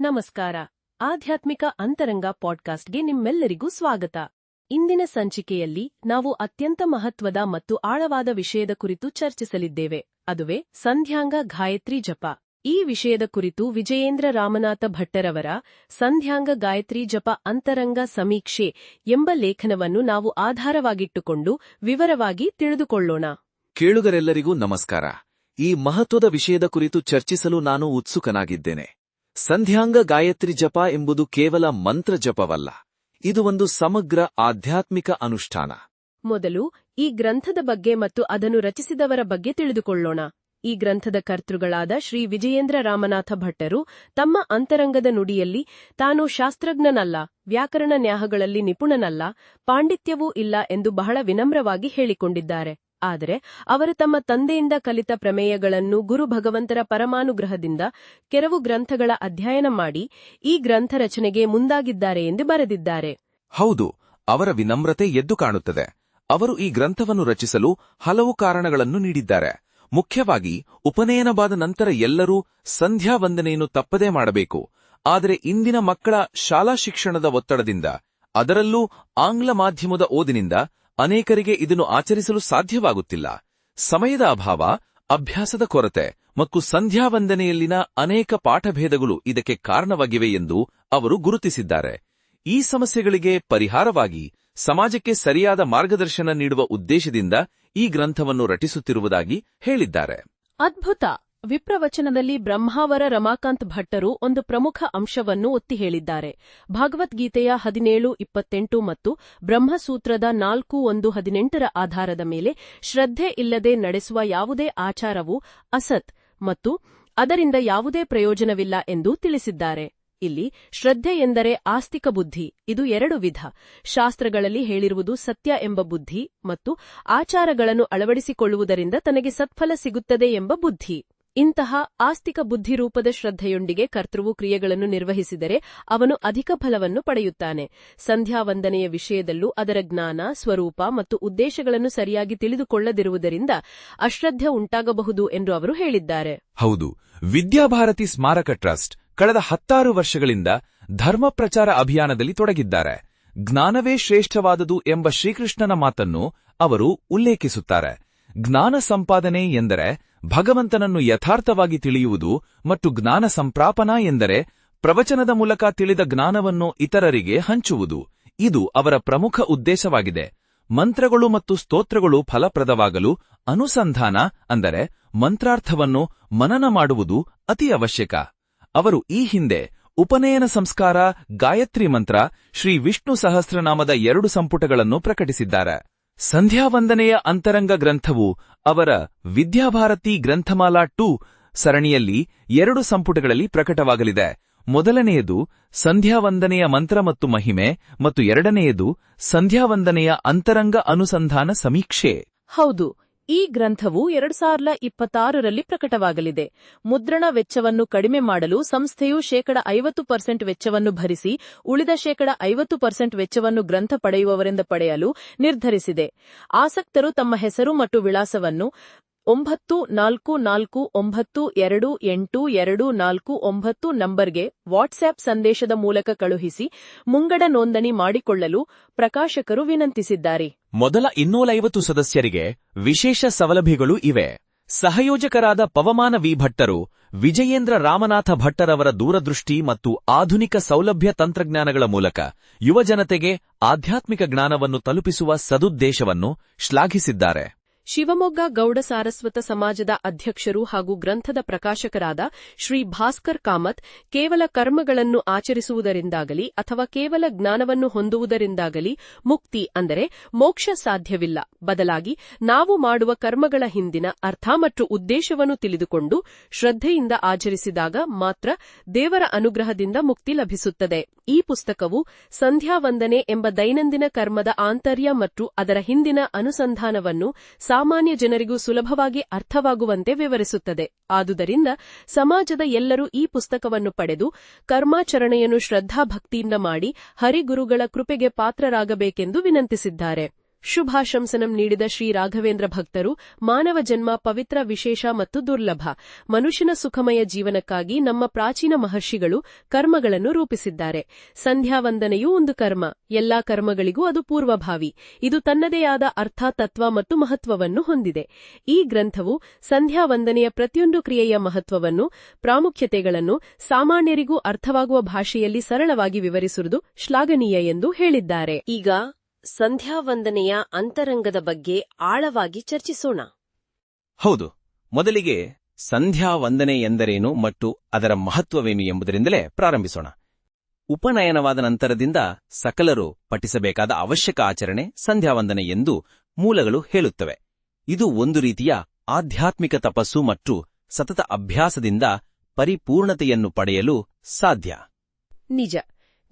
ನಮಸ್ಕಾರ. ಆಧ್ಯಾತ್ಮಿಕ ಅಂತರಂಗ ಪಾಡ್ಕಾಸ್ಟ್ಗೆ ನಿಮ್ಮೆಲ್ಲರಿಗೂ ಸ್ವಾಗತ. ಇಂದಿನ ಸಂಚಿಕೆಯಲ್ಲಿ ನಾವು ಅತ್ಯಂತ ಮಹತ್ವದ ಮತ್ತು ಆಳವಾದ ವಿಷಯದ ಕುರಿತು ಚರ್ಚಿಸಲಿದ್ದೇವೆ. ಅದುವೇ ಸಂಧ್ಯಾಂಗ ಗಾಯತ್ರಿ ಜಪ. ಈ ವಿಷಯದ ಕುರಿತು ವಿಜಯೇಂದ್ರ ರಾಮನಾಥ ಭಟ್ಟರವರ ಸಂಧ್ಯಾಂಗ ಗಾಯತ್ರಿ ಜಪ ಅಂತರಂಗ ಸಮೀಕ್ಷೆ ಎಂಬ ಲೇಖನವನ್ನು ನಾವು ಆಧಾರವಾಗಿಟ್ಟುಕೊಂಡು ವಿವರವಾಗಿ ತಿಳಿದುಕೊಳ್ಳೋಣ. ಕೇಳುಗರೆಲ್ಲರಿಗೂ ನಮಸ್ಕಾರ. ಈ ಮಹತ್ವದ ವಿಷಯದ ಕುರಿತು ಚರ್ಚಿಸಲು ನಾನು ಉತ್ಸುಕನಾಗಿದ್ದೇನೆ. ಸಂಧ್ಯಾಂಗ ಗಾಯತ್ರಿ ಜಪ ಎಂಬುದು ಕೇವಲ ಮಂತ್ರ ಜಪವಲ್ಲ. ಇದು ಒಂದು ಸಮಗ್ರ ಆಧ್ಯಾತ್ಮಿಕ ಅನುಷ್ಠಾನ. ಮೊದಲು ಈ ಗ್ರಂಥದ ಬಗ್ಗೆ ಮತ್ತು ಅದನ್ನು ರಚಿಸಿದವರ ಬಗ್ಗೆ ತಿಳಿದುಕೊಳ್ಳೋಣ. ಈ ಗ್ರಂಥದ ಕರ್ತೃಗಳಾದ ಶ್ರೀ ವಿಜಯೇಂದ್ರ ರಾಮನಾಥ ಭಟ್ಟರು ತಮ್ಮ ಅಂತರಂಗದ ನುಡಿಯಲ್ಲಿ ತಾನು ಶಾಸ್ತ್ರಜ್ಞನಲ್ಲ, ವ್ಯಾಕರಣ ನ್ಯಾಹಗಳಲ್ಲಿ ನಿಪುಣನಲ್ಲ, ಪಾಂಡಿತ್ಯವೂ ಇಲ್ಲ ಎಂದು ಬಹಳ ವಿನಮ್ರವಾಗಿ ಹೇಳಿಕೊಂಡಿದ್ದಾರೆ. ಆದರೆ ಅವರು ತಮ್ಮ ತಂದೆಯಿಂದ ಕಲಿತ ಪ್ರಮೇಯಗಳನ್ನು ಗುರು ಭಗವಂತರ ಪರಮಾನುಗ್ರಹದಿಂದ ಕೆಲವು ಗ್ರಂಥಗಳ ಅಧ್ಯಯನ ಮಾಡಿ ಈ ಗ್ರಂಥ ರಚನೆಗೆ ಮುಂದಾಗಿದ್ದಾರೆ ಎಂದು ಬರೆದಿದ್ದಾರೆ. ಹೌದು, ಅವರ ವಿನಮ್ರತೆ ಎದ್ದು ಕಾಣುತ್ತದೆ. ಅವರು ಈ ಗ್ರಂಥವನ್ನು ರಚಿಸಲು ಹಲವು ಕಾರಣಗಳನ್ನು ನೀಡಿದ್ದಾರೆ. ಮುಖ್ಯವಾಗಿ, ಉಪನಯನವಾದ ನಂತರ ಎಲ್ಲರೂ ಸಂಧ್ಯಾ ವಂದನೆಯನ್ನು ತಪ್ಪದೇ ಮಾಡಬೇಕು. ಆದರೆ ಇಂದಿನ ಮಕ್ಕಳ ಶಾಲಾ ಶಿಕ್ಷಣದ ಒತ್ತಡದಿಂದ, ಅದರಲ್ಲೂ ಆಂಗ್ಲ ಮಾಧ್ಯಮದ ಓದಿನಿಂದ ಅನೇಕರಿಗೆ ಇದನ್ನು ಆಚರಿಸಲು ಸಾಧ್ಯವಾಗುತ್ತಿಲ್ಲ. ಸಮಯದ ಅಭಾವ, ಅಭ್ಯಾಸದ ಕೊರತೆ ಮತ್ತು ಸಂಧ್ಯಾವಂದನೆಯಲ್ಲಿನ ಅನೇಕ ಪಾಠಭೇದಗಳು ಇದಕ್ಕೆ ಕಾರಣವಾಗಿವೆ ಎಂದು ಅವರು ಗುರುತಿಸಿದ್ದಾರೆ. ಈ ಸಮಸ್ಯೆಗಳಿಗೆ ಪರಿಹಾರವಾಗಿ ಸಮಾಜಕ್ಕೆ ಸರಿಯಾದ ಮಾರ್ಗದರ್ಶನ ನೀಡುವ ಉದ್ದೇಶದಿಂದ ಈ ಗ್ರಂಥವನ್ನು ರಚಿಸುತ್ತಿರುವುದಾಗಿ ಹೇಳಿದ್ದಾರೆ. ಅದ್ಭುತ! ವಿಪ್ರವಚನದಲ್ಲಿ ಬ್ರಹ್ಮಾವರ ರಮಾಕಾಂತ್ ಭಟ್ಟರು ಒಂದು ಪ್ರಮುಖ ಅಂಶವನ್ನು ಒತ್ತಿ ಹೇಳಿದ್ದಾರೆ. ಭಗವದ್ಗೀತೆಯ ಹದಿನೇಳು, ಇಪ್ಪತ್ತೆಂಟು ಮತ್ತು ಬ್ರಹ್ಮಸೂತ್ರದ ನಾಲ್ಕು, ಒಂದು, ಹದಿನೆಂಟರ ಆಧಾರದ ಮೇಲೆ ಶ್ರದ್ಧೆ ಇಲ್ಲದೆ ನಡೆಸುವ ಯಾವುದೇ ಆಚಾರವು ಅಸತ್ ಮತ್ತು ಅದರಿಂದ ಯಾವುದೇ ಪ್ರಯೋಜನವಿಲ್ಲ ಎಂದು ತಿಳಿಸಿದ್ದಾರೆ. ಇಲ್ಲಿ ಶ್ರದ್ಧೆ ಎಂದರೆ ಆಸ್ತಿಕ ಬುದ್ಧಿ, ಇದು ಎರಡು ವಿಧ. ಶಾಸ್ತ್ರಗಳಲ್ಲಿ ಹೇಳಿರುವುದು ಸತ್ಯ ಎಂಬ ಬುದ್ಧಿ ಮತ್ತು ಆಚಾರಗಳನ್ನು ಅಳವಡಿಸಿಕೊಳ್ಳುವುದರಿಂದ ತನಗೆ ಸತ್ಫಲ ಸಿಗುತ್ತದೆ ಎಂಬ ಬುದ್ಧಿ. ಇಂತಹ ಆಸ್ತಿಕ ಬುದ್ಧಿರೂಪದ ಶ್ರದ್ಧೆಯೊಂದಿಗೆ ಕರ್ತೃವು ಕ್ರಿಯೆಗಳನ್ನು ನಿರ್ವಹಿಸಿದರೆ ಅವನು ಅಧಿಕ ಫಲವನ್ನು ಪಡೆಯುತ್ತಾನೆ. ಸಂಧ್ಯಾವಂದನೆಯ ವಿಷಯದಲ್ಲೂ ಅದರ ಜ್ಞಾನ, ಸ್ವರೂಪ ಮತ್ತು ಉದ್ದೇಶಗಳನ್ನು ಸರಿಯಾಗಿ ತಿಳಿದುಕೊಳ್ಳದಿರುವುದರಿಂದ ಅಶ್ರದ್ಧೆ ಉಂಟಾಗಬಹುದು ಎಂದು ಅವರು ಹೇಳಿದ್ದಾರೆ. ಹೌದು, ವಿದ್ಯಾಭಾರತಿ ಸ್ಮಾರಕ ಟ್ರಸ್ಟ್ ಕಳೆದ ಹತ್ತಾರು ವರ್ಷಗಳಿಂದ ಧರ್ಮ ಪ್ರಚಾರ ಅಭಿಯಾನದಲ್ಲಿ ತೊಡಗಿದ್ದಾರೆ. ಜ್ಞಾನವೇ ಶ್ರೇಷ್ಠವಾದುದು ಎಂಬ ಶ್ರೀಕೃಷ್ಣನ ಮಾತನ್ನು ಅವರು ಉಲ್ಲೇಖಿಸುತ್ತಾರೆ. ಜ್ಞಾನ ಸಂಪಾದನೆ ಎಂದರೆ ಭಗವಂತನನ್ನು ಯಥಾರ್ಥವಾಗಿ ತಿಳಿಯುವುದು ಮತ್ತು ಜ್ಞಾನ ಸಂಪ್ರಾಪನ ಎಂದರೆ ಪ್ರವಚನದ ಮೂಲಕ ತಿಳಿದ ಜ್ಞಾನವನ್ನು ಇತರರಿಗೆ ಹಂಚುವುದು. ಇದು ಅವರ ಪ್ರಮುಖ ಉದ್ದೇಶವಾಗಿದೆ. ಮಂತ್ರಗಳು ಮತ್ತು ಸ್ತೋತ್ರಗಳು ಫಲಪ್ರದವಾಗಲು ಅನುಸಂಧಾನ ಅಂದರೆ ಮಂತ್ರಾರ್ಥವನ್ನು ಮನನ ಮಾಡುವುದು ಅತಿ ಅವಶ್ಯಕ. ಅವರು ಈ ಹಿಂದೆ ಉಪನಯನ ಸಂಸ್ಕಾರ ಗಾಯತ್ರಿ ಮಂತ್ರ ಶ್ರೀ ವಿಷ್ಣು ಸಹಸ್ರನಾಮದ ಎರಡು ಸಂಪುಟಗಳನ್ನು ಪ್ರಕಟಿಸಿದ್ದಾರೆ. ಸಂಧ್ಯಾವಂದನೆಯ ಅಂತರಂಗ ಗ್ರಂಥವು ಅವರ ವಿದ್ಯಾಭಾರತಿ ಗ್ರಂಥಮಾಲಾ ಟೂ ಸರಣಿಯಲ್ಲಿ ಎರಡು ಸಂಪುಟಗಳಲ್ಲಿ ಪ್ರಕಟವಾಗಲಿದೆ. ಮೊದಲನೆಯದು ಸಂಧ್ಯಾವಂದನೆಯ ಮಂತ್ರ ಮತ್ತು ಮಹಿಮೆ ಮತ್ತು ಎರಡನೆಯದು ಸಂಧ್ಯಾವಂದನೆಯ ಅಂತರಂಗ ಅನುಸಂಧಾನ ಸಮೀಕ್ಷೆ. ಹೌದು ಈ ಗ್ರಂಥವು ಎರಡು ಸಾವಿರದ ಇಪ್ಪತ್ತಾರರಲ್ಲಿ ಪ್ರಕಟವಾಗಲಿದೆ. ಮುದ್ರಣ ವೆಚ್ಚವನ್ನು ಕಡಿಮೆ ಮಾಡಲು ಸಂಸ್ಥೆಯು ಶೇಕಡ ಐವತ್ತು ಪರ್ಸೆಂಟ್ ವೆಚ್ಚವನ್ನು ಭರಿಸಿ, ಉಳಿದ ಶೇಕಡ ಐವತ್ತು ಪರ್ಸೆಂಟ್ ವೆಚ್ಚವನ್ನು ಗ್ರಂಥ ಪಡೆಯುವವರಿಂದ ಪಡೆಯಲು ನಿರ್ಧರಿಸಿದೆ. ಆಸಕ್ತರು ತಮ್ಮ ಹೆಸರು ಮತ್ತು ವಿಳಾಸವನ್ನು ಒಂಬತ್ತು ನಾಲ್ಕು ನಾಲ್ಕು ಒಂಬತ್ತು ಎರಡು ಎಂಟು ಎರಡು ನಾಲ್ಕು ಒಂಬತ್ತು ನಂಬರ್ಗೆ ವಾಟ್ಸ್ಆಪ್ ಸಂದೇಶದ ಮೂಲಕ ಕಳುಹಿಸಿ ಮುಂಗಡ ನೋಂದಣಿ ಮಾಡಿಕೊಳ್ಳಲು ಪ್ರಕಾಶಕರು ವಿನಂತಿಸಿದ್ದಾರೆ. ಮೊದಲ ಇನ್ನೂರೈವತ್ತು ಸದಸ್ಯರಿಗೆ ವಿಶೇಷ ಸೌಲಭ್ಯಗಳು ಇವೆ. ಸಹಯೋಜಕರಾದ ಪವಮಾನ ವಿ ಭಟ್ಟರು, ವಿಜಯೇಂದ್ರ ರಾಮನಾಥ ಭಟ್ಟರವರ ದೂರದೃಷ್ಟಿ ಮತ್ತು ಆಧುನಿಕ ಸೌಲಭ್ಯ ತಂತ್ರಜ್ಞಾನಗಳ ಮೂಲಕ ಯುವಜನತೆಗೆ ಆಧ್ಯಾತ್ಮಿಕ ಜ್ಞಾನವನ್ನು ತಲುಪಿಸುವ ಸದುದ್ದೇಶವನ್ನು ಶ್ಲಾಘಿಸಿದ್ದಾರೆ. ಶಿವಮೊಗ್ಗ ಗೌಡ ಸಾರಸ್ವತ ಸಮಾಜದ ಅಧ್ಯಕ್ಷರು ಹಾಗೂ ಗ್ರಂಥದ ಪ್ರಕಾಶಕರಾದ ಶ್ರೀ ಭಾಸ್ಕರ್ ಕಾಮತ್ ಕೇವಲ ಕರ್ಮಗಳನ್ನು ಆಚರಿಸುವುದರಿಂದಾಗಲಿ ಅಥವಾ ಕೇವಲ ಜ್ಞಾನವನ್ನು ಹೊಂದುವುದರಿಂದಾಗಲಿ ಮುಕ್ತಿ ಅಂದರೆ ಮೋಕ್ಷ ಸಾಧ್ಯವಿಲ್ಲ. ಬದಲಾಗಿ ನಾವು ಮಾಡುವ ಕರ್ಮಗಳ ಹಿಂದಿನ ಅರ್ಥ ಮತ್ತು ಉದ್ದೇಶವನ್ನು ತಿಳಿದುಕೊಂಡು ಶ್ರದ್ಧೆಯಿಂದ ಆಚರಿಸಿದಾಗ ಮಾತ್ರ ದೇವರ ಅನುಗ್ರಹದಿಂದ ಮುಕ್ತಿ ಲಭಿಸುತ್ತದೆ. ಈ ಪುಸ್ತಕವು ಸಂಧ್ಯಾವಂದನೆ ಎಂಬ ದೈನಂದಿನ ಕರ್ಮದ ಆಂತರ್ಯ ಮತ್ತು ಅದರ ಹಿಂದಿನ ಅನುಸಂಧಾನವನ್ನು ಸಾಮಾನ್ಯ ಜನರಿಗೂ ಸುಲಭವಾಗಿ ಅರ್ಥವಾಗುವಂತೆ ವಿವರಿಸುತ್ತದೆ. ಆದುದರಿಂದ ಸಮಾಜದ ಎಲ್ಲರೂ ಈ ಪುಸ್ತಕವನ್ನು ಪಡೆದು ಕರ್ಮಾಚರಣೆಯನ್ನು ಶ್ರದ್ಧಾಭಕ್ತಿಯಿಂದ ಮಾಡಿ ಹರಿಗುರುಗಳ ಕೃಪೆಗೆ ಪಾತ್ರರಾಗಬೇಕೆಂದು ವಿನಂತಿಸಿದ್ದಾರೆ. ಶುಭಾಶಂಸನಂ ನೀಡಿದ ಶ್ರೀ ರಾಘವೇಂದ್ರ ಭಕ್ತರು, ಮಾನವ ಜನ್ಮ ಪವಿತ್ರ, ವಿಶೇಷ ಮತ್ತು ದುರ್ಲಭ. ಮನುಷ್ಯನ ಸುಖಮಯ ಜೀವನಕ್ಕಾಗಿ ನಮ್ಮ ಪ್ರಾಚೀನ ಮಹರ್ಷಿಗಳು ಕರ್ಮಗಳನ್ನು ರೂಪಿಸಿದ್ದಾರೆ. ಸಂಧ್ಯಾವಂದನೆಯೂ ಒಂದು ಕರ್ಮ. ಎಲ್ಲಾ ಕರ್ಮಗಳಿಗೂ ಅದು ಪೂರ್ವಭಾವಿ. ಇದು ತನ್ನದೇ ಆದ ಅರ್ಥ, ತತ್ವ ಮತ್ತು ಮಹತ್ವವನ್ನು ಹೊಂದಿದೆ. ಈ ಗ್ರಂಥವು ಸಂಧ್ಯಾವಂದನೆಯ ಪ್ರತಿಯೊಂದು ಕ್ರಿಯೆಯ ಮಹತ್ವವನ್ನು, ಪ್ರಾಮುಖ್ಯತೆಗಳನ್ನು ಸಾಮಾನ್ಯರಿಗೂ ಅರ್ಥವಾಗುವ ಭಾಷೆಯಲ್ಲಿ ಸರಳವಾಗಿ ವಿವರಿಸುವುದು ಶ್ಲಾಘನೀಯ ಎಂದು ಹೇಳಿದ್ದಾರೆ. ಈಗ ಸಂಧ್ಯಾವಂದನೆಯ ಅಂತರಂಗದ ಬಗ್ಗೆ ಆಳವಾಗಿ ಚರ್ಚಿಸೋಣ. ಹೌದು. ಮೊದಲಿಗೆ ಸಂಧ್ಯಾ ವಂದನೆ ಎಂದರೇನು ಮತ್ತು ಅದರ ಮಹತ್ವವೇನು ಎಂಬುದರಿಂದಲೇ ಪ್ರಾರಂಭಿಸೋಣ. ಉಪನಯನವಾದ ನಂತರದಿಂದ ಸಕಲರು ಪಠಿಸಬೇಕಾದ ಅವಶ್ಯಕ ಆಚರಣೆ ಸಂಧ್ಯಾವಂದನೆ ಎಂದು ಮೂಲಗಳು ಹೇಳುತ್ತವೆ. ಇದು ಒಂದು ರೀತಿಯ ಆಧ್ಯಾತ್ಮಿಕ ತಪಸ್ಸು ಮತ್ತು ಸತತ ಅಭ್ಯಾಸದಿಂದ ಪರಿಪೂರ್ಣತೆಯನ್ನು ಪಡೆಯಲು ಸಾಧ್ಯ. ನಿಜ.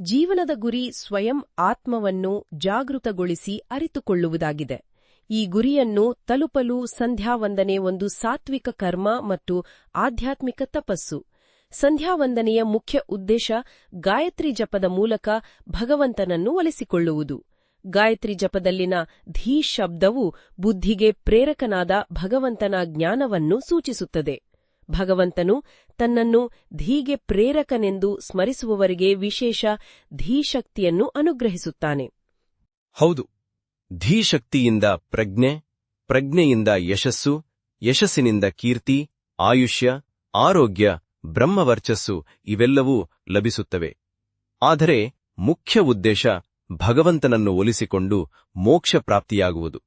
ಜೀವನದ ಗುರಿ ಸ್ವಯಂ ಆತ್ಮವನ್ನು ಜಾಗೃತಗೊಳಿಸಿ ಅರಿತುಕೊಳ್ಳುವುದಾಗಿದೆ. ಈ ಗುರಿಯನ್ನು ತಲುಪಲು ಸಂಧ್ಯಾವಂದನೆ ಒಂದು ಸಾತ್ವಿಕ ಕರ್ಮ ಮತ್ತು ಆಧ್ಯಾತ್ಮಿಕ ತಪಸ್ಸು. ಸಂಧ್ಯಾವಂದನೆಯ ಮುಖ್ಯ ಉದ್ದೇಶ ಗಾಯತ್ರಿ ಜಪದ ಮೂಲಕ ಭಗವಂತನನ್ನು ಒಲಿಸಿಕೊಳ್ಳುವುದು. ಗಾಯತ್ರಿ ಜಪದಲ್ಲಿನ ಧೀ ಶಬ್ದವು ಬುದ್ಧಿಗೆ ಪ್ರೇರಕನಾದ ಭಗವಂತನ ಜ್ಞಾನವನ್ನು ಸೂಚಿಸುತ್ತದೆ. ಭಗವಂತನು ತನ್ನನ್ನು ಧೀಗೆ ಪ್ರೇರಕನೆಂದು ಸ್ಮರಿಸುವವರಿಗೆ ವಿಶೇಷ ಧೀಶಕ್ತಿಯನ್ನು ಅನುಗ್ರಹಿಸುತ್ತಾನೆ. ಹೌದು, ಧೀಶಕ್ತಿಯಿಂದ ಪ್ರಜ್ಞೆ, ಪ್ರಜ್ಞೆಯಿಂದ ಯಶಸ್ಸು, ಯಶಸ್ಸಿನಿಂದ ಕೀರ್ತಿ, ಆಯುಷ್ಯ, ಆರೋಗ್ಯ, ಬ್ರಹ್ಮವರ್ಚಸ್ಸು ಇವೆಲ್ಲವೂ ಲಭಿಸುತ್ತವೆ. ಆದರೆ ಮುಖ್ಯ ಉದ್ದೇಶ ಭಗವಂತನನ್ನು ಒಲಿಸಿಕೊಂಡು ಮೋಕ್ಷ ಪ್ರಾಪ್ತಿಯಾಗುವುದು.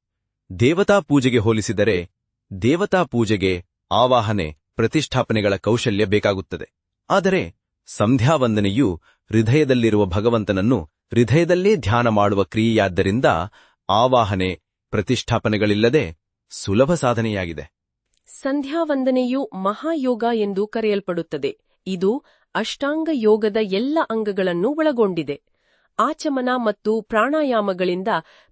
ದೇವತಾ ಪೂಜೆಗೆ ಹೋಲಿಸಿದರೆ ದೇವತಾ ಪೂಜೆಗೆ ಆವಾಹನೆ ಪ್ರತಿಷ್ಠಾಪನೆಗಳ ಕೌಶಲ್ಯ ಬೇಕಾಗುತ್ತದೆ. ಆದರೆ ಸಂಧ್ಯಾವಂದನೆಯು ಹೃದಯದಲ್ಲಿರುವ ಭಗವಂತನನ್ನು ಹೃದಯದಲ್ಲೇ ಧ್ಯಾನ ಮಾಡುವ ಕ್ರಿಯೆಯಾದ್ದರಿಂದ ಆವಾಹನೆ, ಪ್ರತಿಷ್ಠಾಪನೆಗಳಿಲ್ಲದೆ ಸುಲಭ ಸಾಧನೆಯಾಗಿದೆ. ಸಂಧ್ಯಾವಂದನೆಯು ಮಹಾಯೋಗ ಎಂದು ಕರೆಯಲ್ಪಡುತ್ತದೆ. ಇದು ಅಷ್ಟಾಂಗ ಯೋಗದ ಎಲ್ಲ ಅಂಗಗಳನ್ನು ಒಳಗೊಂಡಿದೆ. ಆಚಮನ ಮತ್ತು ಪ್ರಾಣಾಯಾಮಗಳಿಂದ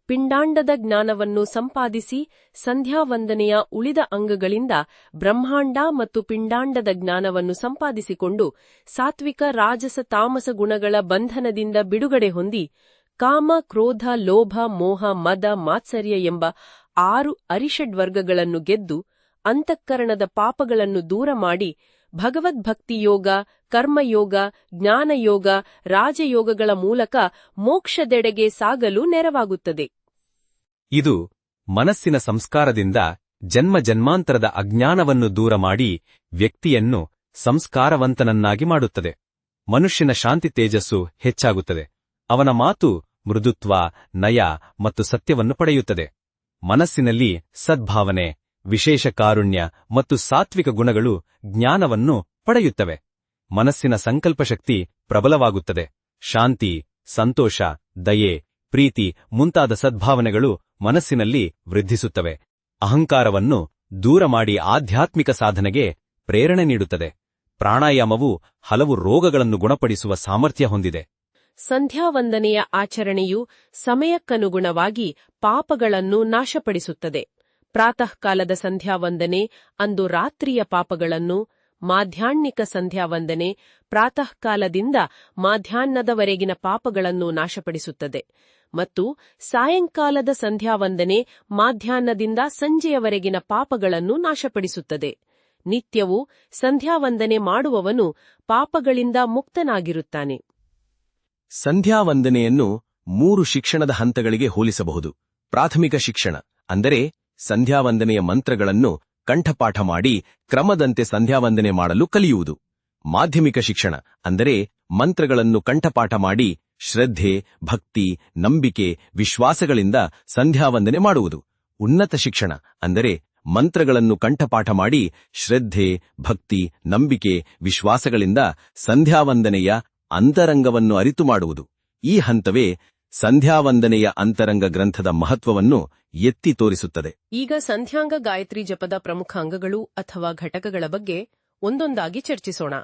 ಪಿಂಡಾಂಡದ ಜ್ಞಾನವನ್ನು ಸಂಪಾದಿಸಿ ಸಂಧ್ಯಾವಂದನೆಯ ಉಳಿದ ಅಂಗಗಳಿಂದ ಬ್ರಹ್ಮಾಂಡ ಮತ್ತು ಪಿಂಡಾಂಡದ ಜ್ಞಾನವನ್ನು ಸಂಪಾದಿಸಿಕೊಂಡು ಸಾತ್ವಿಕ ರಾಜಸ ತಾಮಸ ಗುಣಗಳ ಬಂಧನದಿಂದ ಬಿಡುಗಡೆ ಹೊಂದಿ ಕಾಮ, ಕ್ರೋಧ, ಲೋಭ, ಮೋಹ, ಮದ, ಮಾತ್ಸರ್ಯ ಎಂಬ ಆರು ಅರಿಷಡ್ವರ್ಗಗಳನ್ನು ಗೆದ್ದು ಅಂತಃಕರಣದ ಪಾಪಗಳನ್ನು ದೂರ ಮಾಡಿ ಭಗವದ್ಭಕ್ತಿಯೋಗ, ಕರ್ಮಯೋಗ, ಜ್ಞಾನಯೋಗ, ರಾಜಯೋಗಗಳ ಮೂಲಕ ಮೋಕ್ಷದೆಡೆಗೆ ಸಾಗಲು ನೆರವಾಗುತ್ತದೆ. ಇದು ಮನಸ್ಸಿನ ಸಂಸ್ಕಾರದಿಂದ ಜನ್ಮ ಜನ್ಮಾಂತರದ ಅಜ್ಞಾನವನ್ನು ದೂರ ಮಾಡಿ ವ್ಯಕ್ತಿಯನ್ನು ಸಂಸ್ಕಾರವಂತನನ್ನಾಗಿ ಮಾಡುತ್ತದೆ. ಮನುಷ್ಯನ ಶಾಂತಿ ತೇಜಸ್ಸು ಹೆಚ್ಚಾಗುತ್ತದೆ. ಅವನ ಮಾತು ಮೃದುತ್ವ, ನಯ ಮತ್ತು ಸತ್ಯವನ್ನು ಪಡೆಯುತ್ತದೆ. ಮನಸ್ಸಿನಲ್ಲಿ ಸದ್ಭಾವನೆ ವಿಶೇಷ ಕಾರುಣ್ಯ ಮತ್ತು ಸಾತ್ವಿಕ ಗುಣಗಳು ಜ್ಞಾನವನ್ನು ಪಡೆಯುತ್ತವೆ. ಮನಸ್ಸಿನ ಸಂಕಲ್ಪಶಕ್ತಿ ಪ್ರಬಲವಾಗುತ್ತದೆ. ಶಾಂತಿ, ಸಂತೋಷ, ದಯೆ, ಪ್ರೀತಿ ಮುಂತಾದ ಸದ್ಭಾವನೆಗಳು ಮನಸ್ಸಿನಲ್ಲಿ ವೃದ್ಧಿಸುತ್ತವೆ. ಅಹಂಕಾರವನ್ನು ದೂರ ಮಾಡಿ ಆಧ್ಯಾತ್ಮಿಕ ಸಾಧನೆಗೆ ಪ್ರೇರಣೆ ನೀಡುತ್ತದೆ. ಪ್ರಾಣಾಯಾಮವು ಹಲವು ರೋಗಗಳನ್ನು ಗುಣಪಡಿಸುವ ಸಾಮರ್ಥ್ಯ ಹೊಂದಿದೆ. ಸಂಧ್ಯಾವಂದನೆಯ ಆಚರಣೆಯು ಸಮಯಕ್ಕನುಗುಣವಾಗಿ ಪಾಪಗಳನ್ನು ನಾಶಪಡಿಸುತ್ತದೆ. ಪ್ರಾತಃಕಾಲದ ಸಂಧ್ಯಾವಂದನೆ, ಅಂದು ರಾತ್ರಿಯ ಪಾಪಗಳನ್ನು ಮಾಧ್ಯಾಹ್ನಿಕ ಸಂಧ್ಯಾವಂದನೆ, ಪ್ರಾತಃಕಾಲದಿಂದ ಮಾಧ್ಯಾಹ್ನದವರೆಗಿನ ಪಾಪಗಳನ್ನು ನಾಶಪಡಿಸುತ್ತದೆ. ಮತ್ತು ಸಾಯಂಕಾಲದ ಸಂಧ್ಯಾವಂದನೆ ಮಾಧ್ಯಾಹ್ನದಿಂದ ಸಂಜೆಯವರೆಗಿನ ಪಾಪಗಳನ್ನು ನಾಶಪಡಿಸುತ್ತದೆ. ನಿತ್ಯವೂ ಸಂಧ್ಯಾವಂದನೆ ಮಾಡುವವನು ಪಾಪಗಳಿಂದ ಮುಕ್ತನಾಗಿರುತ್ತಾನೆ. ಸಂಧ್ಯಾವಂದನೆಯನ್ನು ಮೂರು ಶಿಕ್ಷಣದ ಹಂತಗಳಿಗೆ ಹೋಲಿಸಬಹುದು. ಪ್ರಾಥಮಿಕ ಶಿಕ್ಷಣ, ಅಂದರೆ ಸಂಧ್ಯಾವಂದನೆಯ ಮಂತ್ರಗಳನ್ನು ಕಂಠಪಾಠ ಮಾಡಿ ಕ್ರಮದಂತೆ ಸಂಧ್ಯಾವಂದನೆ ಮಾಡಲು ಕಲಿಯುವುದು. ಮಾಧ್ಯಮಿಕ ಶಿಕ್ಷಣ ಅಂದರೆ ಮಂತ್ರಗಳನ್ನು ಕಂಠಪಾಠ ಮಾಡಿ ಶ್ರದ್ಧೆ, ಭಕ್ತಿ, ನಂಬಿಕೆ, ವಿಶ್ವಾಸಗಳಿಂದ ಸಂಧ್ಯಾವಂದನೆ ಮಾಡುವುದು. ಉನ್ನತ ಶಿಕ್ಷಣ ಅಂದರೆ ಮಂತ್ರಗಳನ್ನು ಕಂಠಪಾಠ ಮಾಡಿ ಶ್ರದ್ಧೆ, ಭಕ್ತಿ, ನಂಬಿಕೆ, ವಿಶ್ವಾಸಗಳಿಂದ ಸಂಧ್ಯಾವಂದನೆಯ ಅಂತರಂಗವನ್ನು ಅರಿತು ಮಾಡುವುದು. ಈ ಹಂತವೇ ಸಂಧ್ಯಾವಂದನೆಯ ಅಂತರಂಗ ಗ್ರಂಥದ ಮಹತ್ವವನ್ನು ಎತ್ತಿ ತೋರಿಸುತ್ತದೆ. ಈಗ ಸಂಧ್ಯಾಂಗ ಗಾಯತ್ರಿ ಜಪದ ಪ್ರಮುಖ ಅಂಗಗಳು ಅಥವಾ ಘಟಕಗಳ ಬಗ್ಗೆ ಒಂದೊಂದಾಗಿ ಚರ್ಚಿಸೋಣ.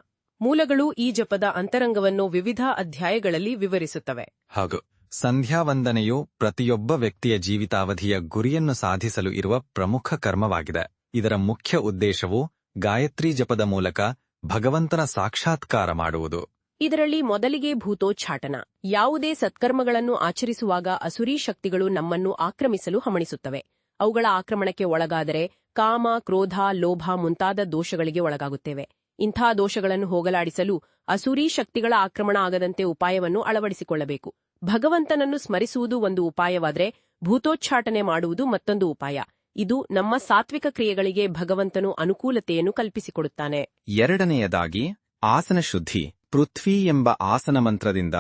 ಮೂಲಗಳು ಈ ಜಪದ ಅಂತರಂಗವನ್ನು ವಿವಿಧ ಅಧ್ಯಾಯಗಳಲ್ಲಿ ವಿವರಿಸುತ್ತವೆ. ಹಾಗೂ ಸಂಧ್ಯಾವಂದನೆಯು ಪ್ರತಿಯೊಬ್ಬ ವ್ಯಕ್ತಿಯ ಜೀವಿತಾವಧಿಯ ಗುರಿಯನ್ನು ಸಾಧಿಸಲು ಇರುವ ಪ್ರಮುಖ ಕರ್ಮವಾಗಿದೆ. ಇದರ ಮುಖ್ಯ ಉದ್ದೇಶವು ಗಾಯತ್ರಿ ಜಪದ ಮೂಲಕ ಭಗವಂತನ ಸಾಕ್ಷಾತ್ಕಾರ ಮಾಡುವುದು. ಇದರಲ್ಲಿ ಮೊದಲಿಗೆ ಭೂತೋಚ್ಛಾಟನ. ಯಾವುದೇ ಸತ್ಕರ್ಮಗಳನ್ನು ಆಚರಿಸುವಾಗ ಅಸುರಿ ಶಕ್ತಿಗಳು ನಮ್ಮನ್ನು ಆಕ್ರಮಿಸಲು ಹಮಣಿಸುತ್ತವೆ. ಅವುಗಳ ಆಕ್ರಮಣಕ್ಕೆ ಒಳಗಾದರೆ ಕಾಮ, ಕ್ರೋಧ, ಲೋಭ ಮುಂತಾದ ದೋಷಗಳಿಗೆ ಒಳಗಾಗುತ್ತೇವೆ. ಇಂಥ ದೋಷಗಳನ್ನು ಹೋಗಲಾಡಿಸಲು ಅಸುರಿ ಶಕ್ತಿಗಳ ಆಕ್ರಮಣ ಆಗದಂತೆ ಉಪಾಯವನ್ನು ಅಳವಡಿಸಿಕೊಳ್ಳಬೇಕು. ಭಗವಂತನನ್ನು ಸ್ಮರಿಸುವುದು ಒಂದು ಉಪಾಯವಾದರೆ ಭೂತೋಚ್ಛಾಟನೆ ಮಾಡುವುದು ಮತ್ತೊಂದು ಉಪಾಯ. ಇದು ನಮ್ಮ ಸಾತ್ವಿಕ ಕ್ರಿಯೆಗಳಿಗೆ ಭಗವಂತನು ಅನುಕೂಲತೆಯನ್ನು ಕಲ್ಪಿಸಿಕೊಡುತ್ತಾನೆ. ಎರಡನೆಯದಾಗಿ ಆಸನ ಶುದ್ಧಿ ಪೃಥ್ವಿ ಎಂಬ ಆಸನ ಮಂತ್ರದಿಂದ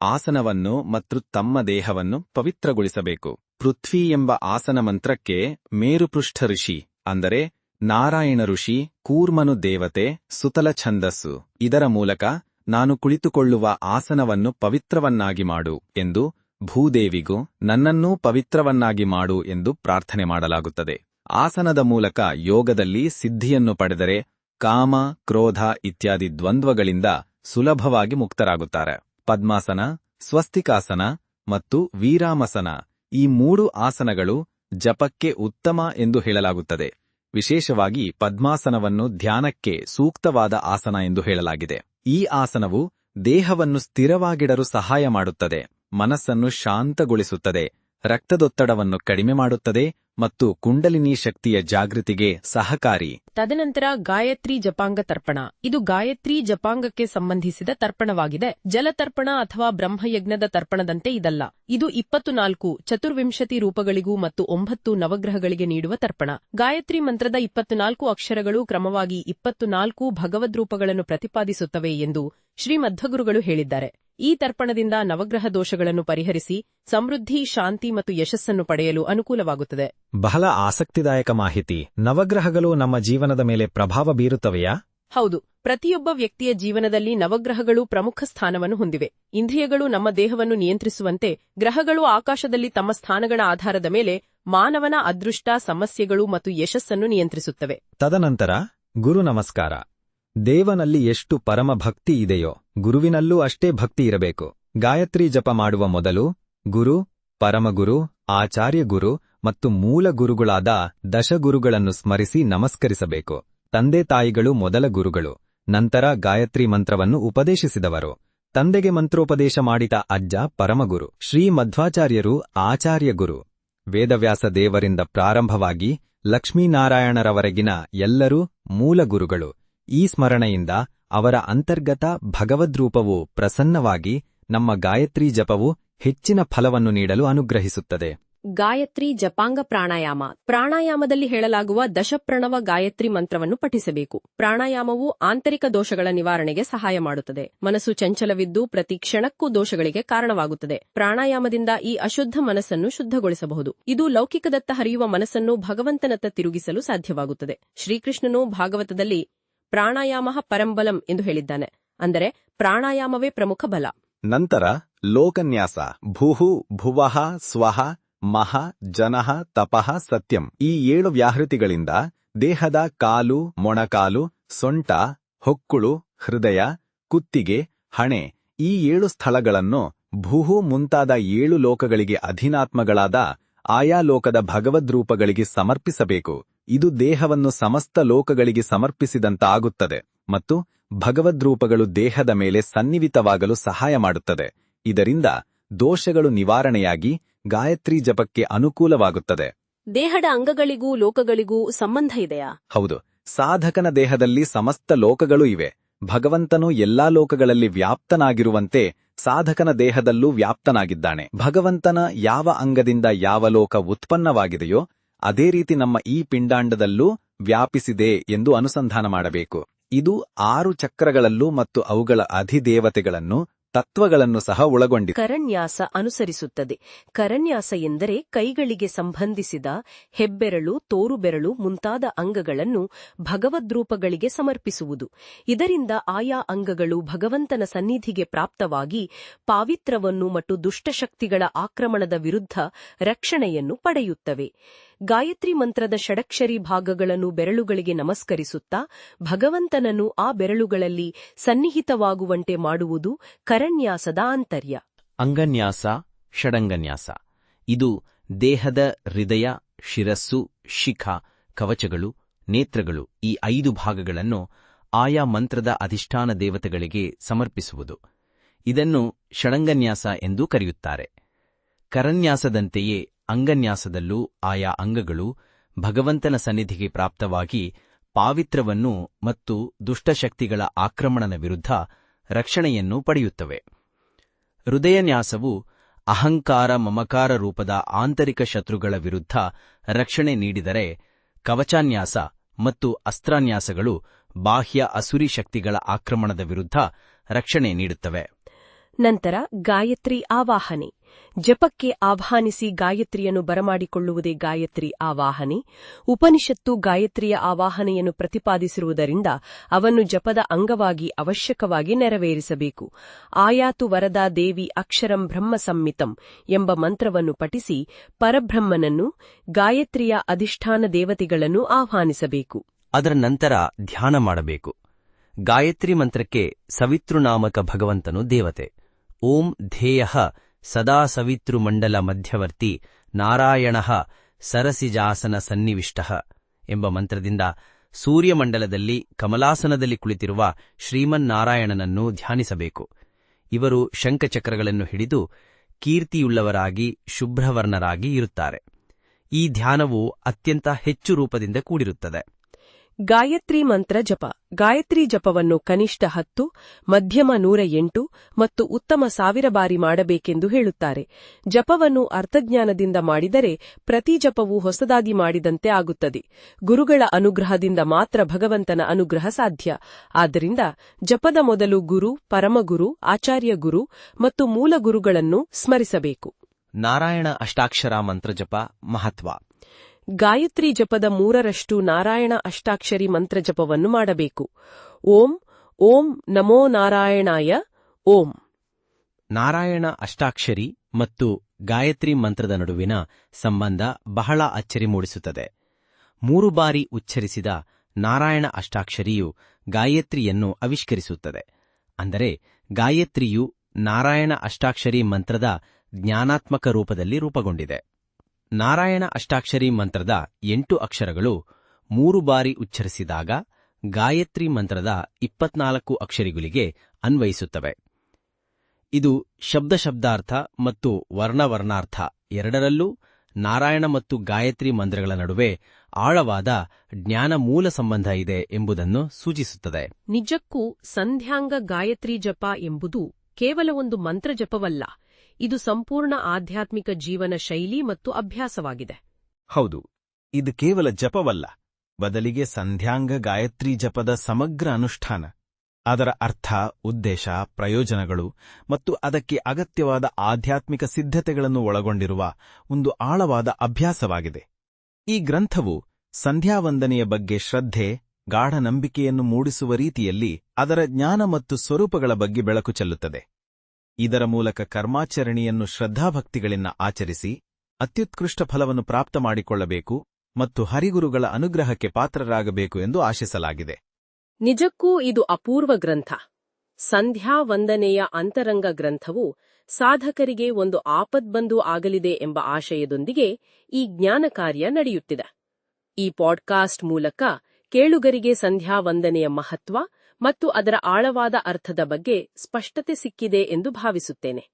ಆಸನವನ್ನು ಮತ್ತು ತಮ್ಮ ದೇಹವನ್ನು ಪವಿತ್ರಗೊಳಿಸಬೇಕು. ಪೃಥ್ವಿ ಎಂಬ ಆಸನ ಮಂತ್ರಕ್ಕೆ ಮೇರುಪೃಷ್ಠ ಋಷಿ, ಅಂದರೆ ನಾರಾಯಣ ಋಷಿ, ಕೂರ್ಮನು ದೇವತೆ, ಸುತಲ ಛಂದಸ್ಸು. ಇದರ ಮೂಲಕ ನಾನು ಕುಳಿತುಕೊಳ್ಳುವ ಆಸನವನ್ನು ಪವಿತ್ರವನ್ನಾಗಿ ಮಾಡು ಎಂದು ಭೂದೇವಿಗೂ, ನನ್ನನ್ನೂ ಪವಿತ್ರವನ್ನಾಗಿ ಮಾಡು ಎಂದು ಪ್ರಾರ್ಥನೆ ಮಾಡಲಾಗುತ್ತದೆ. ಆಸನದ ಮೂಲಕ ಯೋಗದಲ್ಲಿ ಸಿದ್ಧಿಯನ್ನು ಪಡೆದರೆ ಕಾಮ, ಕ್ರೋಧ ಇತ್ಯಾದಿ ದ್ವಂದ್ವಗಳಿಂದ ಸುಲಭವಾಗಿ ಮುಕ್ತರಾಗುತ್ತಾರೆ. ಪದ್ಮಾಸನ, ಸ್ವಸ್ತಿಕಾಸನ ಮತ್ತು ವೀರಾಮಸನ ಈ ಮೂರು ಆಸನಗಳು ಜಪಕ್ಕೆ ಉತ್ತಮ ಎಂದು ಹೇಳಲಾಗುತ್ತದೆ. ವಿಶೇಷವಾಗಿ ಪದ್ಮಾಸನವನ್ನು ಧ್ಯಾನಕ್ಕೆ ಸೂಕ್ತವಾದ ಆಸನ ಎಂದು ಹೇಳಲಾಗಿದೆ. ಈ ಆಸನವು ದೇಹವನ್ನು ಸ್ಥಿರವಾಗಿಡಲು ಸಹಾಯ ಮಾಡುತ್ತದೆ. ಮನಸ್ಸನ್ನು ಶಾಂತಗೊಳಿಸುತ್ತದೆ. ರಕ್ತದೊತ್ತಡವನ್ನು ಕಡಿಮೆ ಮಾಡುತ್ತದೆ. ಮತ್ತು ಕುಂಡಲಿನಿ ಶಕ್ತಿಯ ಜಾಗೃತಿಗೆ ಸಹಕಾರಿ. ತದನಂತರ ಗಾಯತ್ರಿ ಜಪಾಂಗ ತರ್ಪಣ. ಇದು ಗಾಯತ್ರಿ ಜಪಾಂಗಕ್ಕೆ ಸಂಬಂಧಿಸಿದ ತರ್ಪಣವಾಗಿದೆ. ಜಲತರ್ಪಣ ಅಥವಾ ಬ್ರಹ್ಮಯಜ್ಞದ ತರ್ಪಣದಂತೆ ಇದಲ್ಲ. ಇದು ಇಪ್ಪತ್ತು ನಾಲ್ಕು ಚತುರ್ವಿಂಶತಿ ರೂಪಗಳಿಗೂ ಮತ್ತು ಒಂಬತ್ತು ನವಗ್ರಹಗಳಿಗೆ ನೀಡುವ ತರ್ಪಣ. ಗಾಯತ್ರಿ ಮಂತ್ರದ ಇಪ್ಪತ್ನಾಲ್ಕು ಅಕ್ಷರಗಳು ಕ್ರಮವಾಗಿ ಇಪ್ಪತ್ತು ನಾಲ್ಕು ಭಗವದ್ರೂಪಗಳನ್ನು ಪ್ರತಿಪಾದಿಸುತ್ತವೆ ಎಂದು ಶ್ರೀಮಧ್ವಗುರುಗಳು ಹೇಳಿದ್ದಾರೆ. ಈ ತರ್ಪಣದಿಂದ ನವಗ್ರಹ ದೋಷಗಳನ್ನು ಪರಿಹರಿಸಿ ಸಮೃದ್ಧಿ ಶಾಂತಿ ಮತ್ತು ಯಶಸ್ಸನ್ನು ಪಡೆಯಲು ಅನುಕೂಲವಾಗುತ್ತದೆ. ಬಹಳ ಆಸಕ್ತಿದಾಯಕ ಮಾಹಿತಿ. ನವಗ್ರಹಗಳು ನಮ್ಮ ಜೀವನದ ಮೇಲೆ ಪ್ರಭಾವ ಬೀರುತ್ತವೆಯಾ? ಹೌದು. ಪ್ರತಿಯೊಬ್ಬ ವ್ಯಕ್ತಿಯ ಜೀವನದಲ್ಲಿ ನವಗ್ರಹಗಳು ಪ್ರಮುಖ ಸ್ಥಾನವನ್ನು ಹೊಂದಿವೆ. ಇಂದ್ರಿಯಗಳು ನಮ್ಮ ದೇಹವನ್ನು ನಿಯಂತ್ರಿಸುವಂತೆ ಗ್ರಹಗಳು ಆಕಾಶದಲ್ಲಿ ತಮ್ಮ ಸ್ಥಾನಗಳ ಆಧಾರದ ಮೇಲೆ ಮಾನವನ ಅದೃಷ್ಟ ಸಮಸ್ಯೆಗಳು ಮತ್ತು ಯಶಸ್ಸನ್ನು ನಿಯಂತ್ರಿಸುತ್ತವೆ. ತದನಂತರ ಗುರು ನಮಸ್ಕಾರ. ದೇವನಲ್ಲಿ ಎಷ್ಟು ಪರಮ ಭಕ್ತಿ ಇದೆಯೋ, ಗುರುವಿನಲ್ಲೂ ಅಷ್ಟೇ ಭಕ್ತಿ ಇರಬೇಕು. ಗಾಯತ್ರಿ ಜಪ ಮಾಡುವ ಮೊದಲು, ಗುರು, ಪರಮಗುರು, ಆಚಾರ್ಯ ಗುರು ಮತ್ತು ಮೂಲ ಗುರುಗಳಾದ ದಶಗುರುಗಳನ್ನು ಸ್ಮರಿಸಿ ನಮಸ್ಕರಿಸಬೇಕು. ತಂದೆ ತಾಯಿಗಳು ಮೊದಲ ಗುರುಗಳು. ನಂತರ ಗಾಯತ್ರಿ ಮಂತ್ರವನ್ನು ಉಪದೇಶಿಸಿದವರು. ತಂದೆಗೆ ಮಂತ್ರೋಪದೇಶ ಮಾಡಿದ ಅಜ್ಜ ಪರಮಗುರು. ಶ್ರೀ ಮಧ್ವಾಚಾರ್ಯರು ಆಚಾರ್ಯ ಗುರು. ವೇದವ್ಯಾಸ ದೇವರಿಂದ ಪ್ರಾರಂಭವಾಗಿ ಲಕ್ಷ್ಮೀನಾರಾಯಣರವರೆಗಿನ ಎಲ್ಲರೂ ಮೂಲ ಗುರುಗಳು. ಈ ಸ್ಮರಣೆಯಿಂದ ಅವರ ಅಂತರ್ಗತ ಭಗವದ್ರೂಪವು ಪ್ರಸನ್ನವಾಗಿ ನಮ್ಮ ಗಾಯತ್ರಿ ಜಪವು ಹೆಚ್ಚಿನ ಫಲವನ್ನು ನೀಡಲು ಅನುಗ್ರಹಿಸುತ್ತದೆ. ಗಾಯತ್ರಿ ಜಪಾಂಗ ಪ್ರಾಣಾಯಾಮ. ಪ್ರಾಣಾಯಾಮದಲ್ಲಿ ಹೇಳಲಾಗುವ ದಶಪ್ರಣವ ಗಾಯತ್ರಿ ಮಂತ್ರವನ್ನು ಪಠಿಸಬೇಕು. ಪ್ರಾಣಾಯಾಮವು ಆಂತರಿಕ ದೋಷಗಳ ನಿವಾರಣೆಗೆ ಸಹಾಯ ಮಾಡುತ್ತದೆ. ಮನಸ್ಸು ಚಂಚಲವಿದ್ದು ಪ್ರತಿ ಕ್ಷಣಕ್ಕೂ ದೋಷಗಳಿಗೆ ಕಾರಣವಾಗುತ್ತದೆ. ಪ್ರಾಣಾಯಾಮದಿಂದ ಈ ಅಶುದ್ಧ ಮನಸ್ಸನ್ನು ಶುದ್ಧಗೊಳಿಸಬಹುದು. ಇದು ಲೌಕಿಕದತ್ತ ಹರಿಯುವ ಮನಸ್ಸನ್ನು ಭಗವಂತನತ್ತ ತಿರುಗಿಸಲು ಸಾಧ್ಯವಾಗುತ್ತದೆ. ಶ್ರೀಕೃಷ್ಣನು ಭಾಗವತದಲ್ಲಿ ಪ್ರಾಣಾಯಾಮ ಪರಂಬಲಂ ಎಂದು ಹೇಳಿದ್ದಾನೆ. ಅಂದರೆ ಪ್ರಾಣಾಯಾಮವೇ ಪ್ರಮುಖ ಬಲ. ನಂತರ ಲೋಕನ್ಯಾಸ, ಭೂಹು ಭುವಃ ಸ್ವಹ, ಮಹ ಜನಃ ತಪಃ ಸತ್ಯಂ. ಈ ಏಳು ವ್ಯಾಹೃತಿಗಳಿಂದ ದೇಹದ ಕಾಲು, ಮೊಣಕಾಲು, ಸೊಂಟ, ಹೊಕ್ಕುಳು, ಹೃದಯ, ಕುತ್ತಿಗೆ, ಹಣೆ ಈ ಏಳು ಸ್ಥಳಗಳನ್ನು ಭೂಹು ಮುಂತಾದ ಏಳು ಲೋಕಗಳಿಗೆ ಅಧೀನಾತ್ಮಗಳಾದ ಆಯಾ ಲೋಕದ ಭಗವದ್ರೂಪಗಳಿಗೆ ಸಮರ್ಪಿಸಬೇಕು. ಇದು ದೇಹವನ್ನು ಸಮಸ್ತ ಲೋಕಗಳಿಗೆ ಸಮರ್ಪಿಸಿದಂತಾಗುತ್ತದೆ ಮತ್ತು ಭಗವದ್ರೂಪಗಳು ದೇಹದ ಮೇಲೆ ಸನ್ನಿವಿತವಾಗಲು ಸಹಾಯ ಮಾಡುತ್ತದೆ. ಇದರಿಂದ ದೋಷಗಳು ನಿವಾರಣೆಯಾಗಿ ಗಾಯತ್ರಿ ಜಪಕ್ಕೆ ಅನುಕೂಲವಾಗುತ್ತದೆ. ದೇಹದ ಅಂಗಗಳಿಗೂ ಲೋಕಗಳಿಗೂ ಸಂಬಂಧ ಇದೆಯಾ? ಹೌದು ಸಾಧಕನ ದೇಹದಲ್ಲಿ ಸಮಸ್ತ ಲೋಕಗಳು ಇವೆ. ಭಗವಂತನು ಎಲ್ಲಾ ಲೋಕಗಳಲ್ಲಿ ವ್ಯಾಪ್ತನಾಗಿರುವಂತೆ ಸಾಧಕನ ದೇಹದಲ್ಲೂ ವ್ಯಾಪ್ತನಾಗಿದ್ದಾನೆ. ಭಗವಂತನ ಯಾವ ಅಂಗದಿಂದ ಯಾವ ಲೋಕ ಉತ್ಪನ್ನವಾಗಿದೆಯೋ ಅದೇ ರೀತಿ ನಮ್ಮ ಈ ಪಿಂಡಾಂಡದಲ್ಲೂ ವ್ಯಾಪಿಸಿದೆ ಎಂದು ಅನುಸಂಧಾನ ಮಾಡಬೇಕು. ಇದು ಆರು ಚಕ್ರಗಳಲ್ಲೂ ಮತ್ತು ಅವುಗಳ ಅಧಿದೇವತೆಗಳನ್ನು, ತತ್ವಗಳನ್ನು ಸಹ ಒಳಗೊಂಡಿದೆ. ಕರನ್ಯಾಸ ಅನುಸರಿಸುತ್ತದೆ. ಕರನ್ಯಾಸ ಎಂದರೆ ಕೈಗಳಿಗೆ ಸಂಬಂಧಿಸಿದ ಹೆಬ್ಬೆರಳು, ತೋರುಬೆರಳು ಮುಂತಾದ ಅಂಗಗಳನ್ನು ಭಗವದ್ರೂಪಗಳಿಗೆ ಸಮರ್ಪಿಸುವುದು. ಇದರಿಂದ ಆಯಾ ಅಂಗಗಳು ಭಗವಂತನ ಸನ್ನಿಧಿಗೆ ಪ್ರಾಪ್ತವಾಗಿ ಪಾವಿತ್ರವನ್ನು ಮತ್ತು ದುಷ್ಟಶಕ್ತಿಗಳ ಆಕ್ರಮಣದ ವಿರುದ್ಧ ರಕ್ಷಣೆಯನ್ನು ಪಡೆಯುತ್ತವೆ. ಗಾಯತ್ರಿ ಮಂತ್ರದ ಷಡಕ್ಷರಿ ಭಾಗಗಳನ್ನು ಬೆರಳುಗಳಿಗೆ ನಮಸ್ಕರಿಸುತ್ತಾ ಭಗವಂತನನ್ನು ಆ ಬೆರಳುಗಳಲ್ಲಿ ಸನ್ನಿಹಿತವಾಗುವಂತೆ ಮಾಡುವುದು ಕರನ್ಯಾಸದ ಆಂತರ್ಯ. ಅಂಗನ್ಯಾಸ, ಷಡಂಗನ್ಯಾಸ. ಇದು ದೇಹದ ಹೃದಯ, ಶಿರಸ್ಸು, ಶಿಖ, ಕವಚಗಳು, ನೇತ್ರಗಳು ಈ ಐದು ಭಾಗಗಳನ್ನು ಆಯಾ ಮಂತ್ರದ ಅಧಿಷ್ಠಾನ ದೇವತೆಗಳಿಗೆ ಸಮರ್ಪಿಸುವುದು. ಇದನ್ನು ಷಡಂಗನ್ಯಾಸ ಎಂದು ಕರೆಯುತ್ತಾರೆ. ಕರನ್ಯಾಸದಂತೆಯೇ ಅಂಗನ್ಯಾಸದಲ್ಲೂ ಆಯಾ ಅಂಗಗಳು ಭಗವಂತನ ಸನ್ನಿಧಿಗೆ ಪ್ರಾಪ್ತವಾಗಿ ಪಾವಿತ್ರವನ್ನು ಮತ್ತು ದುಷ್ಟಶಕ್ತಿಗಳ ಆಕ್ರಮಣನ ವಿರುದ್ಧ ರಕ್ಷಣೆಯನ್ನು ಪಡೆಯುತ್ತವೆ. ಹೃದಯನ್ಯಾಸವು ಅಹಂಕಾರ ಮಮಕಾರ ರೂಪದ ಆಂತರಿಕ ಶತ್ರುಗಳ ವಿರುದ್ಧ ರಕ್ಷಣೆ ನೀಡಿದರೆ ಕವಚಾನ್ಯಾಸ ಮತ್ತು ಅಸ್ತ್ರಾನ್ಯಾಸಗಳು ಬಾಹ್ಯ ಅಸುರಿ ಶಕ್ತಿಗಳ ಆಕ್ರಮಣದ ವಿರುದ್ಧ ರಕ್ಷಣೆ ನೀಡುತ್ತವೆ. ನಂತರ ಗಾಯತ್ರಿ ಆವಾಹನೆ. ಜಪಕ್ಕೆ ಆಹ್ವಾನಿಸಿ ಗಾಯತ್ರಿಯನ್ನು ಬರಮಾಡಿಕೊಳ್ಳುವುದೇ ಗಾಯತ್ರಿ ಆವಾಹನೆ. ಉಪನಿಷತ್ತು ಗಾಯತ್ರಿಯ ಆವಾಹನೆಯನ್ನು ಪ್ರತಿಪಾದಿಸಿರುವುದರಿಂದ ಅವನ್ನು ಜಪದ ಅಂಗವಾಗಿ ಅವಶ್ಯಕವಾಗಿ ನೆರವೇರಿಸಬೇಕು. ಆಯಾತು ವರದಾ ದೇವಿ ಅಕ್ಷರಂ ಬ್ರಹ್ಮ ಸಂಮಿತಂ ಎಂಬ ಮಂತ್ರವನ್ನು ಪಠಿಸಿ ಪರಬ್ರಹ್ಮನನ್ನು, ಗಾಯತ್ರಿಯ ಅಧಿಷ್ಠಾನ ದೇವತೆಗಳನ್ನು ಆಹ್ವಾನಿಸಬೇಕು. ಅದರ ನಂತರ ಧ್ಯಾನ ಮಾಡಬೇಕು. ಗಾಯತ್ರಿ ಮಂತ್ರಕ್ಕೆ ಸವಿತೃನಾಮಕ ಭಗವಂತನು ದೇವತೆ. ಓಂ ಧ್ಯೇಯ ಸದಾ ಸವಿತೃಮಂಡಲ ಮಧ್ಯವರ್ತಿ ನಾರಾಯಣ ಸರಸಿಜಾಸನ ಸನ್ನಿವಿಷ್ಟ ಎಂಬ ಮಂತ್ರದಿಂದ ಸೂರ್ಯಮಂಡಲದಲ್ಲಿ ಕಮಲಾಸನದಲ್ಲಿ ಕುಳಿತಿರುವ ಶ್ರೀಮನ್ನಾರಾಯಣನನ್ನು ಧ್ಯಾನಿಸಬೇಕು. ಇವರು ಶಂಖಚಕ್ರಗಳನ್ನು ಹಿಡಿದು ಕೀರ್ತಿಯುಳ್ಳವರಾಗಿ, ಶುಭ್ರವರ್ಣರಾಗಿ ಇರುತ್ತಾರೆ. ಈ ಧ್ಯಾನವು ಅತ್ಯಂತ ಹೆಚ್ಚು ರೂಪದಿಂದ ಕೂಡಿರುತ್ತದೆ. ಗಾಯತ್ರಿ ಮಂತ್ರ ಜಪ. ಗಾಯತ್ರಿ ಜಪವನ್ನು ಕನಿಷ್ಠ ಹತ್ತು, ಮಧ್ಯಮ ನೂರ ಎಂಟು ಮತ್ತು ಉತ್ತಮ ಸಾವಿರ ಬಾರಿ ಮಾಡಬೇಕೆಂದು ಹೇಳುತ್ತಾರೆ. ಜಪವನ್ನು ಅರ್ಥಜ್ಞಾನದಿಂದ ಮಾಡಿದರೆ ಪ್ರತಿ ಜಪವೂ ಹೊಸದಾಗಿ ಮಾಡಿದಂತೆ ಆಗುತ್ತದೆ. ಗುರುಗಳ ಅನುಗ್ರಹದಿಂದ ಮಾತ್ರ ಭಗವಂತನ ಅನುಗ್ರಹ ಸಾಧ್ಯ. ಆದ್ದರಿಂದ ಜಪದ ಮೊದಲು ಗುರು, ಪರಮಗುರು, ಆಚಾರ್ಯ ಗುರು ಮತ್ತು ಮೂಲ ಗುರುಗಳನ್ನು ಸ್ಮರಿಸಬೇಕು. ನಾರಾಯಣ ಅಷ್ಟಾಕ್ಷರ ಮಂತ್ರ ಜಪ ಮಹತ್ವ. ಗಾಯತ್ರಿ ಜಪದ ಮೂರರಷ್ಟು ನಾರಾಯಣ ಅಷ್ಟಾಕ್ಷರಿ ಮಂತ್ರ ಜಪವನ್ನು ಮಾಡಬೇಕು. ಓಂ ಓಂ ನಮೋ ನಾರಾಯಣಾಯ, ಓಂ. ನಾರಾಯಣ ಅಷ್ಟಾಕ್ಷರಿ ಮತ್ತು ಗಾಯತ್ರಿ ಮಂತ್ರದ ನಡುವಿನ ಸಂಬಂಧ ಬಹಳ ಅಚ್ಚರಿ ಮೂಡಿಸುತ್ತದೆ. ಮೂರು ಬಾರಿ ಉಚ್ಚರಿಸಿದ ನಾರಾಯಣ ಅಷ್ಟಾಕ್ಷರಿಯು ಗಾಯತ್ರಿಯನ್ನು ಆವಿಷ್ಕರಿಸುತ್ತದೆ. ಅಂದರೆ ಗಾಯತ್ರಿಯು ನಾರಾಯಣ ಅಷ್ಟಾಕ್ಷರಿ ಮಂತ್ರದ ಜ್ಞಾನಾತ್ಮಕ ರೂಪದಲ್ಲಿ ರೂಪುಗೊಂಡಿದೆ. ನಾರಾಯಣ ಅಷ್ಟಾಕ್ಷರಿ ಮಂತ್ರದ ಎಂಟು ಅಕ್ಷರಗಳು ಮೂರು ಬಾರಿ ಉಚ್ಚರಿಸಿದಾಗ ಗಾಯತ್ರಿ ಮಂತ್ರದ ಇಪ್ಪತ್ನಾಲ್ಕು ಅಕ್ಷರಿಗಳಿಗೆ ಅನ್ವಯಿಸುತ್ತವೆ. ಇದು ಶಬ್ದಶಬ್ದಾರ್ಥ ಮತ್ತು ವರ್ಣವರ್ಣಾರ್ಥ ಎರಡರಲ್ಲೂ ನಾರಾಯಣ ಮತ್ತು ಗಾಯತ್ರಿ ಮಂತ್ರಗಳ ನಡುವೆ ಆಳವಾದ ಜ್ಞಾನ ಮೂಲ ಸಂಬಂಧ ಇದೆ ಎಂಬುದನ್ನು ಸೂಚಿಸುತ್ತದೆ. ನಿಜಕ್ಕೂ ಸಂಧ್ಯಾಂಗ ಗಾಯತ್ರಿ ಜಪ ಎಂಬುದು ಕೇವಲ ಒಂದು ಮಂತ್ರ ಜಪವಲ್ಲ ಇದು ಸಂಪೂರ್ಣ ಆಧ್ಯಾತ್ಮಿಕ ಜೀವನ ಶೈಲಿ ಮತ್ತು ಅಭ್ಯಾಸವಾಗಿದೆ. ಹೌದು, ಇದು ಕೇವಲ ಜಪವಲ್ಲ, ಬದಲಿಗೆ ಸಂಧ್ಯಾಂಗ ಗಾಯತ್ರಿ ಜಪದ ಸಮಗ್ರ ಅನುಷ್ಠಾನ. ಅದರ ಅರ್ಥ, ಉದ್ದೇಶ, ಪ್ರಯೋಜನಗಳು ಮತ್ತು ಅದಕ್ಕೆ ಅಗತ್ಯವಾದ ಆಧ್ಯಾತ್ಮಿಕ ಸಿದ್ಧತೆಗಳನ್ನು ಒಳಗೊಂಡಿರುವ ಒಂದು ಆಳವಾದ ಅಭ್ಯಾಸವಾಗಿದೆ. ಈ ಗ್ರಂಥವು ಸಂಧ್ಯಾವಂದನೆಯ ಬಗ್ಗೆ ಶ್ರದ್ಧೆ ಗಾಢ ನಂಬಿಕೆಯನ್ನು ಮೂಡಿಸುವ ರೀತಿಯಲ್ಲಿ ಅದರ ಜ್ಞಾನ ಮತ್ತು ಸ್ವರೂಪಗಳ ಬಗ್ಗೆ ಬೆಳಕು ಚೆಲ್ಲುತ್ತದೆ. ಇದರ ಮೂಲಕ ಕರ್ಮಾಚರಣೆಯನ್ನು ಶ್ರದ್ಧಾಭಕ್ತಿಗಳಿಂದ ಆಚರಿಸಿ, ಅತ್ಯುತ್ಕೃಷ್ಟ ಫಲವನ್ನು ಪ್ರಾಪ್ತ ಮಾಡಿಕೊಳ್ಳಬೇಕು ಮತ್ತು ಹರಿಗುರುಗಳ ಅನುಗ್ರಹಕ್ಕೆ ಪಾತ್ರರಾಗಬೇಕು ಎಂದು ಆಶಿಸಲಾಗಿದೆ. ನಿಜಕ್ಕೂ ಇದು ಅಪೂರ್ವ ಗ್ರಂಥ. ಸಂಧ್ಯಾ ವಂದನೆಯ ಅಂತರಂಗ ಗ್ರಂಥವು ಸಾಧಕರಿಗೆ ಒಂದು ಆಪದ್ಬಂಧು ಆಗಲಿದೆ ಎಂಬ ಆಶಯದೊಂದಿಗೆ ಈ ಜ್ಞಾನ ಕಾರ್ಯ ನಡೆಯುತ್ತಿದೆ. ಈ ಪಾಡ್ಕಾಸ್ಟ್ ಮೂಲಕ ಕೇಳುಗರಿಗೆ ಸಂಧ್ಯಾ ವಂದನೆಯ ಮಹತ್ವ ಮತ್ತು ಅದರ ಆಳವಾದ ಅರ್ಥದ ಬಗ್ಗೆ ಸ್ಪಷ್ಟತೆ ಸಿಕ್ಕಿದೆ ಎಂದು ಭಾವಿಸುತ್ತೇನೆ.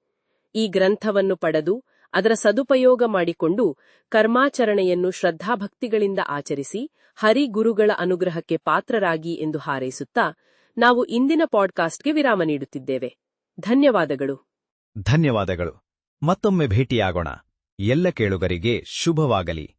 ಈ ಗ್ರಂಥವನ್ನು ಪಡೆದು ಅದರ ಸದುಪಯೋಗ ಮಾಡಿಕೊಂಡು ಕರ್ಮಾಚರಣೆಯನ್ನು ಶ್ರದ್ಧಾಭಕ್ತಿಗಳಿಂದ ಆಚರಿಸಿ ಹರಿ ಗುರುಗಳ ಅನುಗ್ರಹಕ್ಕೆ ಪಾತ್ರರಾಗಿ ಎಂದು ಹಾರೈಸುತ್ತಾ ನಾವು ಇಂದಿನ ಪಾಡ್ಕಾಸ್ಟ್ಗೆ ವಿರಾಮ ನೀಡುತ್ತಿದ್ದೇವೆ. ಧನ್ಯವಾದಗಳು. ಧನ್ಯವಾದಗಳು. ಮತ್ತೊಮ್ಮೆ ಭೇಟಿಯಾಗೋಣ. ಎಲ್ಲ ಕೇಳುಗರಿಗೆ ಶುಭವಾಗಲಿ.